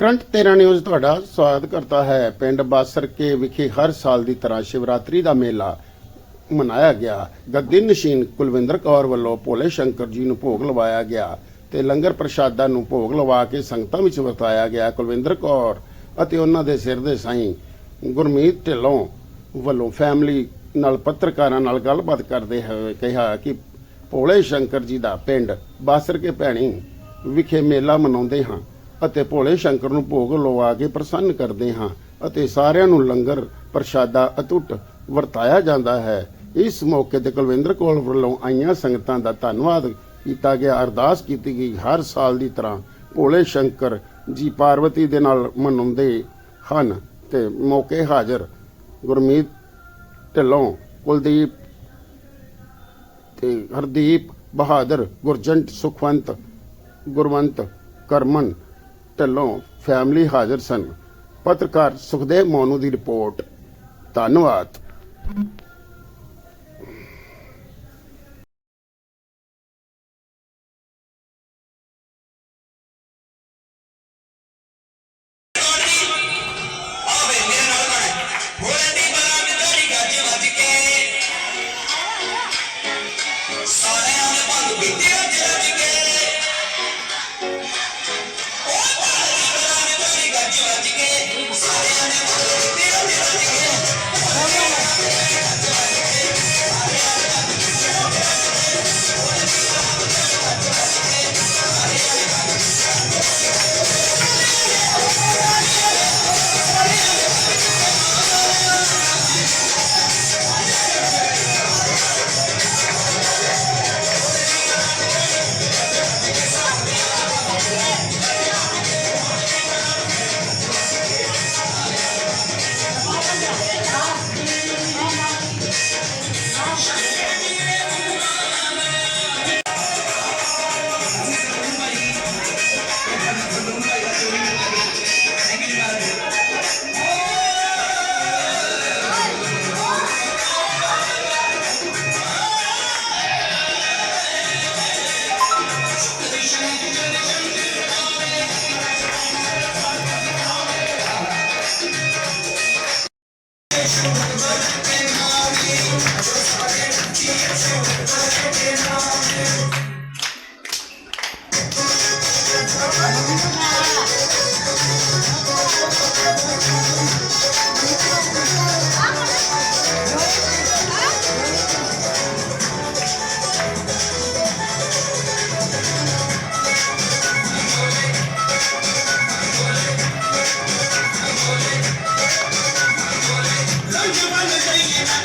Current 13 news ਤੁਹਾਡਾ ਸਵਾਗਤ ਕਰਦਾ ਹੈ। ਪਿੰਡ ਬਾਸਰਕੇ ਵਿਖੇ ਹਰ ਸਾਲ ਦੀ ਤਰ੍ਹਾਂ ਸ਼ਿਵਰਾਤਰੀ ਦਾ ਮੇਲਾ ਮਨਾਇਆ ਗਿਆ। ਗੱਦੀ ਨਸ਼ੀਨ ਕੁਲਵਿੰਦਰ ਕੌਰ ਵੱਲੋਂ ਭੋਲੇ ਸ਼ੰਕਰ ਜੀ ਨੂੰ ਭੋਗ ਲਵਾਇਆ ਗਿਆ ਤੇ ਲੰਗਰ ਪ੍ਰਸ਼ਾਦਾ ਨੂੰ ਭੋਗ ਲਵਾ ਕੇ ਸੰਗਤਾਂ ਵਿੱਚ ਵਰਤਾਇਆ ਗਿਆ। ਕੁਲਵਿੰਦਰ ਕੌਰ ਅਤੇ ਉਹਨਾਂ ਦੇ ਸਿਰ ਦੇ ਸਾਈਂ ਗੁਰਮੀਤ ਢਿੱਲੋਂ ਵੱਲੋਂ ਫੈਮਿਲੀ ਨਾਲ ਪੱਤਰਕਾਰਾਂ ਨਾਲ ਗੱਲਬਾਤ ਕਰਦੇ ਹੋਏ ਕਿਹਾ ਕਿ ਭੋਲੇ ਸ਼ੰਕਰ ਜੀ ਦਾ ਪਿੰਡ ਬਾਸਰਕੇ ਭੈਣੀ ਵਿਖੇ ਮੇਲਾ ਮਨਾਉਂਦੇ ਹਾਂ। ਅਤੇ ਭੋਲੇ ਸ਼ੰਕਰ ਨੂੰ ਭੋਗ ਲਵਾ ਕੇ ਪ੍ਰਸੰਨ ਕਰਦੇ ਹਾਂ ਅਤੇ ਸਾਰਿਆਂ ਨੂੰ ਲੰਗਰ, ਪ੍ਰਸ਼ਾਦਾ ਅਤੁੱਟ ਵਰਤਾਇਆ ਜਾਂਦਾ ਹੈ। ਇਸ ਮੌਕੇ ਤੇ ਕੁਲਵਿੰਦਰ ਕੌਰ ਵੱਲੋਂ ਆਈਆਂ ਸੰਗਤਾਂ ਦਾ ਧੰਨਵਾਦ ਕੀਤਾ ਗਿਆ। ਅਰਦਾਸ ਕੀਤੀ ਗਈ ਹਰ ਸਾਲ ਦੀ ਤਰ੍ਹਾਂ ਭੋਲੇ ਸ਼ੰਕਰ ਜੀ ਪਾਰਵਤੀ ਦੇ ਨਾਲ ਮਨਾਉਂਦੇ ਹਨ ਤੇ ਮੌਕੇ ਹਾਜ਼ਰ ਗੁਰਮੀਤ ਢਿੱਲੋਂ, ਕੁਲਦੀਪ ਤੇ ਹਰਦੀਪ ਬਹਾਦਰ, ਗੁਰਜੰਟ ਸੁਖਵੰਤ, ਗੁਰਵੰਤ ਕਰਮਨ ਢਿੱਲੋਂ ਫੈਮਿਲੀ ਹਾਜ਼ਰ ਸਨ। ਪੱਤਰਕਾਰ ਸੁਖਦੇਵ ਮੋਨੂ ਦੀ ਰਿਪੋਰਟ। ਧੰਨਵਾਦ।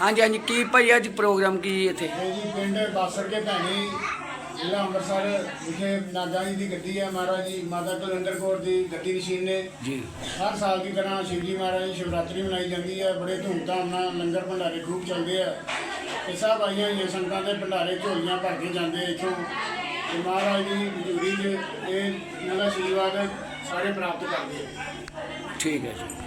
ਹਾਂਜੀ ਹਾਂਜੀ ਕੀ ਭਾਈ ਅੱਜ ਪ੍ਰੋਗਰਾਮ ਕੀ ਇੱਥੇ? ਇਹ ਜੀ ਪਿੰਡ ਬਾਸਰ ਕੇ ਭੈਣੀ ਜ਼ਿਲ੍ਹਾ ਅੰਮ੍ਰਿਤਸਰ ਵਿਖੇ ਨਾਗਾ ਜੀ ਦੀ ਗੱਡੀ ਹੈ ਮਹਾਰਾਜ ਜੀ ਮਾਤਾ ਕੁਲਵਿੰਦਰ ਕੌਰ ਦੀ ਗੱਡੀ ਨਸ਼ੀਨ ਨੇ। ਜੀ। ਹਰ ਸਾਲ ਦੀ ਤਰ੍ਹਾਂ ਸ਼ਿਵਜੀ ਮਹਾਰਾਜ ਦੀ ਸ਼ਿਵਰਾਤਰੀ ਮਨਾਈ ਜਾਂਦੀ ਹੈ ਬੜੇ ਧੂਮਧਾਮ ਨਾਲ ਲੰਗਰ ਭੰਡਾਰੇ ਖੂਬ ਚੱਲਦੇ ਆ। ਤੇ ਸਭ ਆਈਆਂ ਹੋਈਆਂ ਸੰਗਤਾਂ ਦੇ ਭੰਡਾਰੇ ਝੋਲੀਆਂ ਭਰ ਕੇ ਜਾਂਦੇ ਇੱਥੋਂ। ਤੇ ਮਹਾਰਾਜ ਦੀ ਹਜ਼ੂਰੀ 'ਚ ਇਹ ਇਹਨਾਂ ਦਾ ਆਸ਼ੀਰਵਾਦ ਸਾਰੇ ਪ੍ਰਾਪਤ ਕਰਦੇ ਆ। ਠੀਕ ਹੈ ਜੀ।